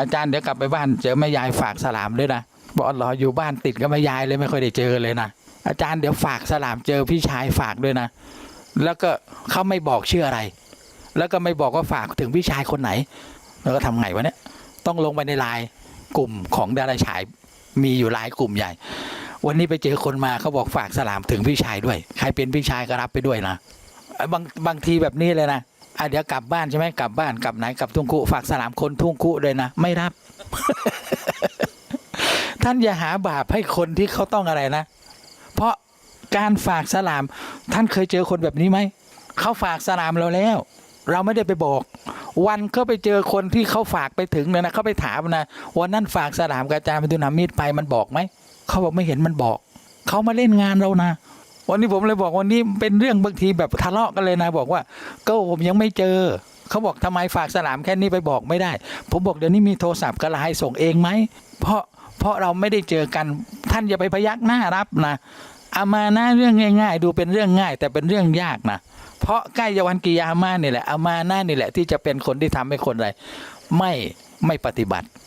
อาจารย์เดี๋ยวกลับไปบ้านเจอแม่ยายฝากสลามด้วยนะบอกรออยู่บ้านติดกับแม่ยายเลยไม่ค่อยได้เจอเลยนะอาจารย์เดี๋ยวฝากสลามเจอพี่ชายฝากด้วยนะ แล้วก็เขาไม่บอกชื่ออะไร แล้วก็ไม่บอกว่าฝากถึงพี่ชายคนไหน แล้วก็ทำไงวะเนี่ยต้องลงไปในไลน์กลุ่มของดาราฉายมีอยู่หลายกลุ่มใหญ่ วันนี้ไปเจอคนมาเขาบอกฝากสลามถึงพี่ชายด้วย ใครเป็นพี่ชายก็รับไปด้วยนะเอ้บางบางทีแบบนี้เลยนะ อะเดี๋ยวกลับบ้านใช่ไหมกลับบ้านกลับไหนกลับทุ่งคุฝากสลามคนทุ่งคุเลยนะไม่รับ ท่านอย่าหาบาปให้คนที่เขาต้องอะไรนะ เพราะการฝากสลาม ท่านเคยเจอคนแบบนี้ไหมเขาฝากสลามเราแล้ว เราไม่ได้ไปบอก วันก็ไปเจอคนที่เขาฝากไปถึงเลยนะเขาไปถามนะวันนั้นฝากสลามกับอาจาย์เป็นตุนามิตรไปมันบอกไหมเขาบอกไม่เห็นมันบอกเขามาเล่นงานเรานะ วันนี้ผมเลยบอกวันนี้เป็นเรื่องบางทีแบบทะเลาะกันเลยนะ บอกว่า ก็ผมยังไม่เจอเขาบอกทำไมฝากสลามแค่นี้ไปบอกไม่ได้ ผมบอกเดี๋ยวนี้มีโทรศัพท์กระไลส่งเองไหมเพราะเพราะเราไม่ได้เจอกันท่านอย่าไปพยักหน้ารับนะอามานะเรื่องง่าย ๆ ดูเป็นเรื่องง่าย แต่เป็นเรื่องยากนะเพราะใกล้จะวันกิยามานี่แหละอามานะนี่แหละที่จะเป็นคนที่ทำให้คนอะไรไม่ไม่ปฏิบัติ